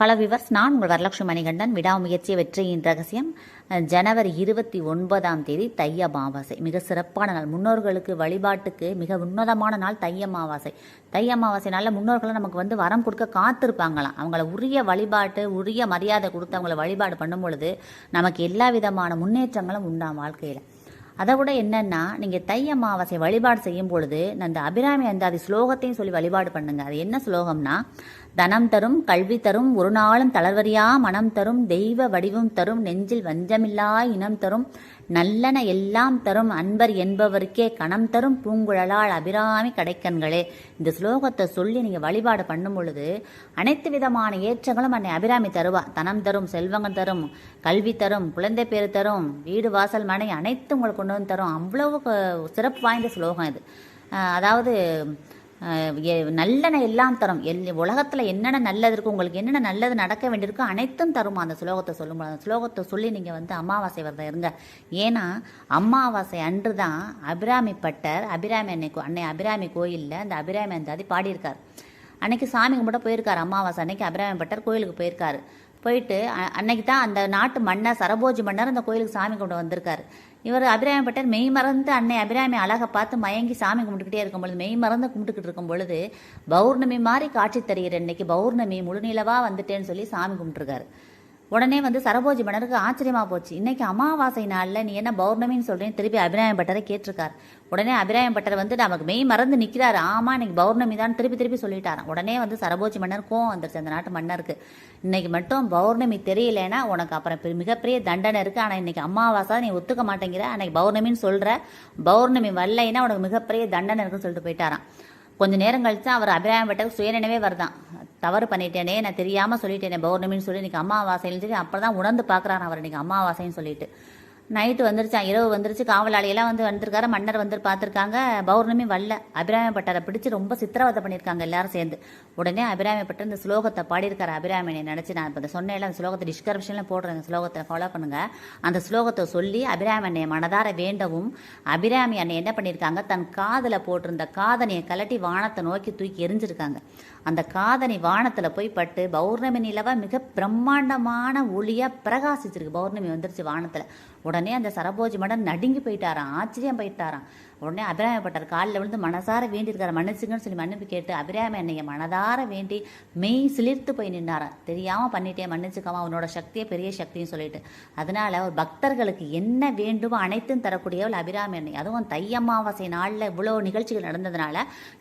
Hello viewers நான் உங்கள் வரலட்சுமி மணிகண்டன். விடாமுயற்சி வெற்றியின் ரகசியம். ஜனவரி இருபத்தி ஒன்பதாம் தேதி தை அமாவாசை. மிக சிறப்பான நாள். முன்னோர்களுக்கு வழிபாட்டுக்கு மிக உன்னதமான நாள் தை அமாவாசை. தை அமாவாசைனால நாளில் நமக்கு வந்து வரம் கொடுக்க காத்திருப்பாங்களாம். அவங்கள உரிய வழிபாட்டு உரிய மரியாதை கொடுத்து அவங்கள வழிபாடு பண்ணும் பொழுது நமக்கு எல்லா விதமான முன்னேற்றங்களும் உண்டாம் வாழ்க்கையில். அதை விட என்னன்னா நீங்கள் தை அமாவாசை வழிபாடு செய்யும் பொழுது அந்த அபிராமி அந்தாதி ஸ்லோகத்தையும் சொல்லி வழிபாடு பண்ணுங்க. அது என்ன ஸ்லோகம்னா தனம் தரும் கல்வி தரும் ஒரு நாளும் தளர்வரியா மனம் தரும் தெய்வ வடிவம் தரும் நெஞ்சில் வஞ்சமில்லா இனம் தரும் நல்லன எல்லாம் தரும் அன்பர் என்பவருக்கே கணம் தரும் பூங்குழலால் அபிராமி கடைக்கண்களே. இந்த ஸ்லோகத்தை சொல்லி நீங்கள் வழிபாடு பண்ணும் பொழுது அனைத்து விதமான ஏற்றங்களும் அன்னை அபிராமி தருவா. தனம் தரும் செல்வங்கள் தரும் கல்வி தரும் குழந்தை பேர் தரும் வீடு வாசல் மனை அனைத்தும் உங்களுக்கு கொண்டு வந்து தரும். அவ்வளவு க- சிறப்பு வாய்ந்த ஸ்லோகம் இது. அதாவது நல்லன எல்லாம் தரும். எல் உலகத்தில் என்னென்ன நல்லது இருக்கும் உங்களுக்கு என்னென்ன நல்லது நடக்க வேண்டியிருக்கோ அனைத்தும் தருமா? அந்த ஸ்லோகத்தை சொல்லும்போது அந்த ஸ்லோகத்தை சொல்லி நீங்கள் வந்து அமாவாசை விரதம் இருங்க. ஏன்னா அமாவாசை அன்று தான் அபிராமி பட்டர் அபிராமி அன்னை அன்னை அபிராமி கோயிலில் அந்த அபிராமி அந்தாதி பாடியிருக்கார். அன்னைக்கு சாமி கும்பிட போயிருக்காரு. அமாவாசை அன்னைக்கு அபிராமி பட்டர் கோயிலுக்கு போயிருக்காரு. போயிட்டு அன்னைக்கு தான் அந்த நாட்டு மன்னர் சரபோஜி மன்னர் அந்த கோயிலுக்கு சாமி கும்பிட வந்திருக்காரு. இவர் அபிராமிப்பட்டார் மெய் மறந்து அன்னை அபிராமி அழகை பார்த்து மயங்கி சாமி கும்பிட்டுக்கிட்டே இருக்கும் பொழுது மெய் மறந்து கும்பிட்டுக்கிட்டு இருக்கும் பொழுது பௌர்ணமி மாதிரி காட்சி தருகிற இன்னைக்கு பௌர்ணமி முழுநிலவா வந்துட்டேன்னு சொல்லி சாமி கும்பிட்டுருக்காரு. உடனே வந்து சரபோஜி மன்னருக்கு ஆச்சரியமா போச்சு. இன்னைக்கு அமாவாசை நாளில் நீ என்ன பௌர்ணமின்னு சொல்றேன்னு திருப்பி அபிராயம் பட்டரை கேட்டிருக்கார். உடனே அபிராயம் பட்டர் வந்து நமக்கு மெய் மறந்து நிற்கிறாரு ஆமா இன்னைக்கு பௌர்ணமி தான் திருப்பி திருப்பி சொல்லிட்டாரான் உடனே வந்து சரபோஜி மன்னர் கோவம் வந்துருச்சு அந்த நாட்டு மன்னருக்கு. இன்னைக்கு மட்டும் பௌர்ணமி தெரியலனா உனக்கு அப்புறம் மிகப்பெரிய தண்டனை இருக்குது ஆனால் இன்னைக்கு அமாவாசை நீ ஒத்துக்க மாட்டேங்கிற. அன்னைக்கு பௌர்ணமின்னு சொல்கிற பௌர்ணமி வரலைன்னா உனக்கு மிகப்பெரிய தண்டனை இருக்குன்னு சொல்லிட்டு போயிட்டாரான் கொஞ்ச நேரம் கழிச்சு அவர் அபிராயம் பட்டருக்கு சுயநினைவே வருதான். தவறு பண்ணிட்டேனே நான் தெரியாம சொல்லிட்டேனே பௌர்ணமின்னு சொல்லி இன்னைக்கு அமாவாசைன்னு சொல்லி அப்போ தான் உணர்ந்து பார்க்குறான் அவர். இன்னைக்கு அம்மாவாசைன்னு சொல்லிட்டு. நைட்டு வந்துருச்சான் இரவு வந்துருச்சு. காவலாளியெல்லாம் வந்து வந்திருக்காரு. மன்னர் வந்து பார்த்துருக்காங்க. பௌர்ணமி வரல. அபிராமி பிடிச்சி பிடிச்சு ரொம்ப சித்திரவதை பண்ணியிருக்காங்க எல்லாரும் சேர்ந்து. உடனே அபிராமி இந்த ஸ்லோகத்தை பாடியிருக்காரு அபிராமினை நினச்சி நான் இப்போ சொன்னேன் அந்த ஸ்லோகத்தை டிஸ்கிரிப்ஷனில் போடுறேன். அந்த ஸ்லோகத்தை ஃபாலோ பண்ணுங்க. அந்த ஸ்லோகத்தை சொல்லி அபிராமி அன்னையை மனதார வேண்டவும் அபிராமி அன்னை என்ன பண்ணியிருக்காங்க? தன் காதில் போட்டிருந்த காதனையை கலட்டி வானத்தை நோக்கி தூக்கி எரிஞ்சிருக்காங்க அந்த காதணி வானத்தில் போய் பட்டு பௌர்ணமி நிலவா மிக பிரம்மாண்டமான ஒளியாக பிரகாசிச்சிருக்கு. பௌர்ணமி வந்துருச்சு வானத்தில். உடனே அந்த சரபோஜி மடன் நடுங்கி போயிட்டாராம். ஆச்சரியம் போயிட்டாராம். உடனே அபிராமி காலில் விழுந்து மனசார வேண்டியிருக்காரு. மன்னிச்சுங்கன்னு சொல்லி மன்னிப்பு கேட்டு அபிராம என்னைய மனதார வேண்டி மெய் சிலிர்த்து போய் நின்னாராம் தெரியாமல் பண்ணிட்டேன் மன்னிச்சுக்காம அவனோட சக்தியை பெரிய சக்தின்னு சொல்லிட்டு. அதனால ஒரு பக்தர்களுக்கு என்ன வேண்டுமோ அனைத்தும் தரக்கூடியவள் அபிராம எண்ணெய் அதுவும் தை அமாவாசை நாளில் இவ்வளோ நிகழ்ச்சிகள் நடந்ததுனால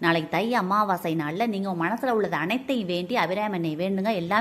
நாளைக்கு தை அமாவாசை நாளில் நீங்கள் உங்கள் மனசில் உள்ளது அனைத்தையும் வேண்டி அபிராம எண்ணெய் வேண்டுங்க. எல்லாமே